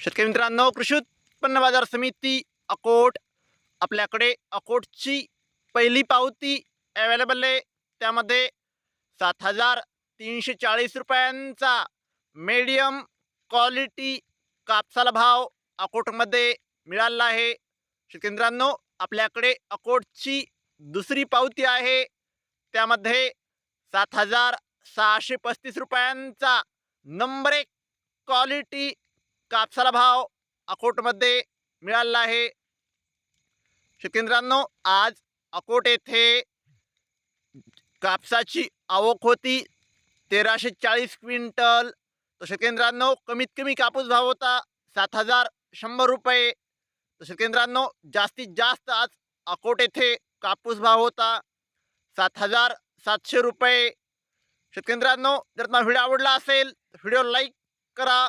शेतकरी मित्रांनो कृषी उत्पन्न बाजार समिती अकोट आपल्याकडे अकोटची पहिली पावती अवेलेबल आहे. त्यामध्ये सात हजार तीनशे चाळीस रुपयांचा मीडियम क्वालिटी कापसाला भाव अकोटमध्ये मिळाला आहे. शेतकरी मित्रांनो आपल्याकडे अकोटची दुसरी पावती आहे. त्यामध्ये सात हजार सहाशे पस्तीस रुपयांचा नंबर एक क्वालिटी कापसाला भाव अकोटमध्ये मिळाला आहे. शेतकरी आज अकोट येथे कापसाची आवक होती. तेराशे चाळीस क्विंटल. तर शेतकरी कमीत कमी कापूस भाव होता सात हजार शंभर रुपये. तर शेतकरी जास्तीत जास्त आज अकोट येथे कापूस भाव होता सात हजार सातशे रुपये. शेतकरी जर तुम्हाला व्हिडिओ आवडला असेल तर व्हिडिओ लाईक करा.